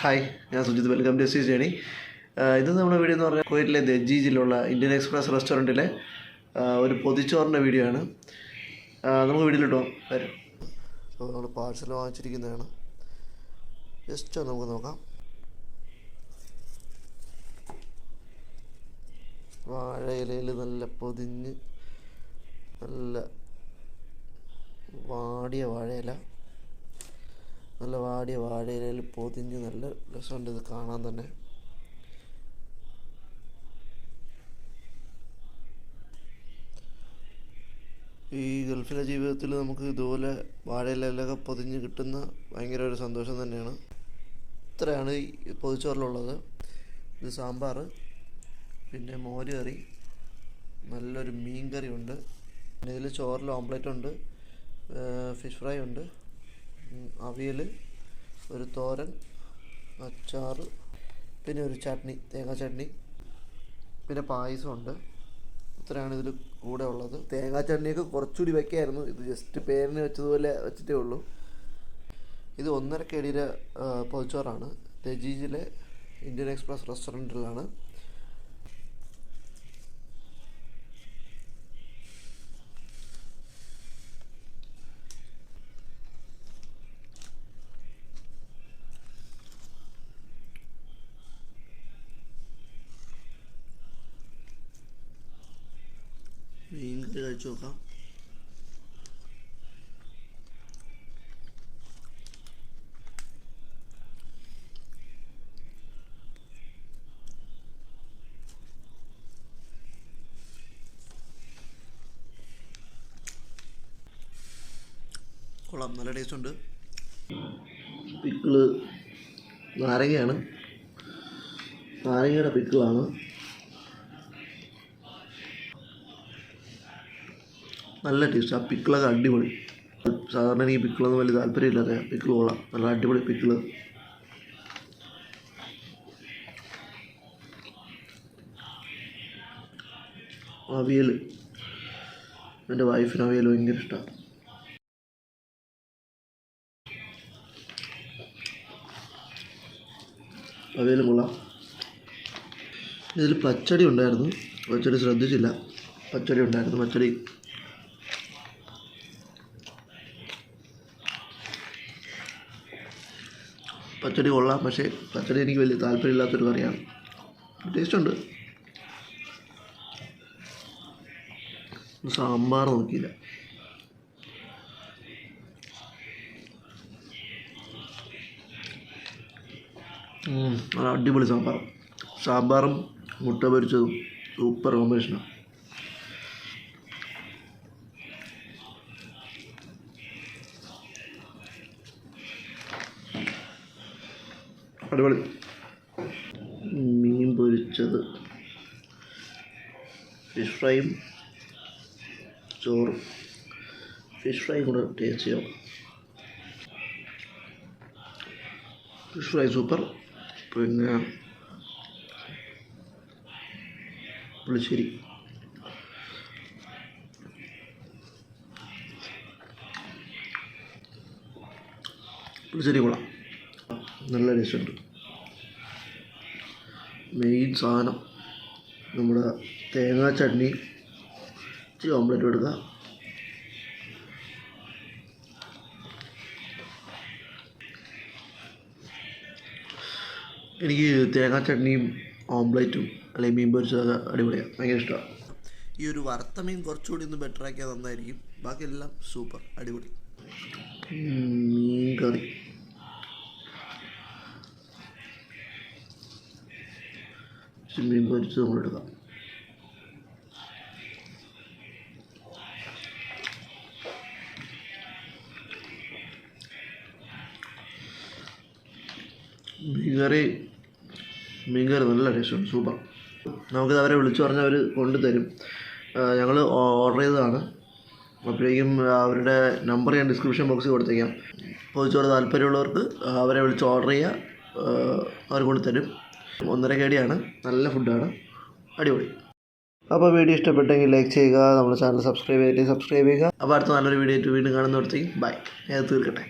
Hi ഞാൻ Sujith. Welcome to sea journey ഇത് നമ്മുടെ വീഡിയോ എന്ന് പറഞ്ഞാൽ കുവൈറ്റിലെ ദജീജിലുള്ള ഇന്ത്യൻ എക്സ്പ്രസ് റെസ്റ്റോറന്റിലെ ഒരു പൊതിച്ചോറിന്റെ വീഡിയോ ആണ്. നമുക്ക് വീട്ടിലിട്ടോ വരും. അപ്പോൾ നമ്മൾ പാഴ്സൽ വാങ്ങിച്ചിരിക്കുന്നതാണ്. ജസ്റ്റ് നമുക്ക് നോക്കാം. വാഴയിലയിൽ നല്ല പൊതിഞ്ഞ് നല്ല വാടിയ വാഴയില. നല്ല വാടിയ വാഴയിലയിൽ പൊതിഞ്ഞ് നല്ല രസമുണ്ട് ഇത് കാണാൻ തന്നെ. ഈ ഗൾഫിലെ ജീവിതത്തിൽ നമുക്ക് ഇതുപോലെ വാഴയിലൊക്കെ പൊതിഞ്ഞ് കിട്ടുന്ന ഭയങ്കര ഒരു സന്തോഷം തന്നെയാണ്. ഇത്രയാണ് ഈ പൊതിച്ചോറിലുള്ളത് ഇത് സാമ്പാർ പിന്നെ മോര് കറി നല്ലൊരു മീൻ കറി ഉണ്ട് പിന്നെ ഇതിൽ ചോറിൽ ഓംപ്ലേറ്റ് ഉണ്ട് ഫിഷ് ഫ്രൈ ഉണ്ട്. അവിയൽ ഒരു തോരൻ അച്ചാർ പിന്നെ ഒരു ചട്നി തേങ്ങാ ചട്നി പിന്നെ പായസമുണ്ട്. ഇത്രയാണ് ഇതിൽ കൂടെ ഉള്ളത്. തേങ്ങാ ചട്നിയൊക്കെ കുറച്ചുകൂടി വെക്കായിരുന്നു. ഇത് ജസ്റ്റ് പേരിന് വെച്ചതുപോലെ വെച്ചിട്ടേ ഉള്ളൂ. ഇത് ഒന്നര കേടിയുടെ പൊതിച്ചോറാണ്. രജീജിലെ ഇന്ത്യൻ എക്സ്പ്രസ് റെസ്റ്റോറന്റിലാണ്. കറി കഴിച്ചു നോക്കാം കൊള്ളാം നല്ല ടേസ്റ്റ് ഉണ്ട്. പിക്കിൾ നാരങ്ങയാണ്. നാരങ്ങയുടെ പിക്കിളാണ് നല്ല ടേസ്റ്റ്. ആ പിക്കിളൊക്കെ അടിപൊളി. സാധാരണ എനിക്ക് പിക്കിളൊന്നും വലിയ താല്പര്യമില്ലാതെ പിക്കിൾ കൊള്ളാം. നല്ല അടിപൊളി പിക്കിൾ. അവിയൽ എന്റെ വൈഫിന് അവിയൽ ഭയങ്കര ഇഷ്ടമാണ് അവിയലും കൊള്ളാം. ഇതിൽ പച്ചടി ഉണ്ടായിരുന്നു. പച്ചടി ശ്രദ്ധിച്ചില്ല. പച്ചടി ഉണ്ടായിരുന്നു. പച്ചടി പച്ചടി കൊള്ളാം. പക്ഷേ പച്ചടി എനിക്ക് വലിയ താല്പര്യമില്ലാത്തൊരു കറിയാണ്. ടേസ്റ്റ് ഉണ്ട് സാമ്പാർ നോക്കിയില്ല. അടിപൊളി സാമ്പാർ സാമ്പാറും മുട്ട പൊരിച്ചതും സൂപ്പർ കോമ്പിനേഷനാണ്. അടിപൊളി. മീൻ പൊരിച്ചത്. ഫിഷ് ഫ്രൈയും ചോറും. ഫിഷ് ഫ്രൈ കൂടെ ടേസ്റ്റ് ചെയ്യാം. ഫിഷ് ഫ്രൈ സൂപ്പർ പിന്നെ പുളിശ്ശേരി. പുളിശ്ശേരി കൊള്ളാം. നല്ല രസമുണ്ട് മെയിൻ സാധനം നമ്മുടെ തേങ്ങാ ചട്നി. ഇച്ചിരി ഓംലെറ്റ് എടുക്കുക എനിക്ക് തേങ്ങാ ചട്നിയും ഓംപ്ലേറ്റും അല്ലെങ്കിൽ മീൻ പൊരിച്ചതൊക്കെ അടിപൊളിയാണ്. ഭയങ്കര ഇഷ്ടമാണ്. ഈ ഒരു വറുത്ത മീൻ കുറച്ചുകൂടി ഒന്ന് ബെറ്റർ ആക്കിയാൽ നന്നായിരിക്കും. ബാക്കിയെല്ലാം സൂപ്പർ അടിപൊളി. മീൻ കറി. ഇച്ചിരി മീൻ പൊരിച്ചത് നമ്മൾ എടുക്കാം മീൻകറി മീൻകറി നല്ല ടേസ്റ്റുണ്ട് സൂപ്പർ നമുക്കിത് അവരെ വിളിച്ചു പറഞ്ഞാൽ അവർ കൊണ്ടുതരും ഞങ്ങൾ ഓർഡർ ചെയ്തതാണ്. അപ്പോഴേക്കും അവരുടെ നമ്പർ ഞാൻ ഡിസ്ക്രിപ്ഷൻ ബോക്സിൽ കൊടുത്തേക്കാം. ചോദിച്ചോട് താല്പര്യമുള്ളവർക്ക് അവരെ വിളിച്ച് ഓർഡർ ചെയ്യുക അവർ കൊണ്ടുതരും. ഒന്നര കേടിയാണ്. നല്ല ഫുഡാണ്. അടിപൊളി. അപ്പോൾ വീഡിയോ ഇഷ്ടപ്പെട്ടെങ്കിൽ ലൈക്ക് ചെയ്യുക നമ്മുടെ ചാനൽ സബ്സ്ക്രൈബ് ചെയ്തിട്ട് സബ്സ്ക്രൈബ് ചെയ്യുക. അപ്പോൾ അടുത്ത നല്ലൊരു വീഡിയോ ആയിട്ട് വീണ്ടും കാണുന്നിടത്തേക്ക് ബൈ. ഞാൻ തീർക്കട്ടെ.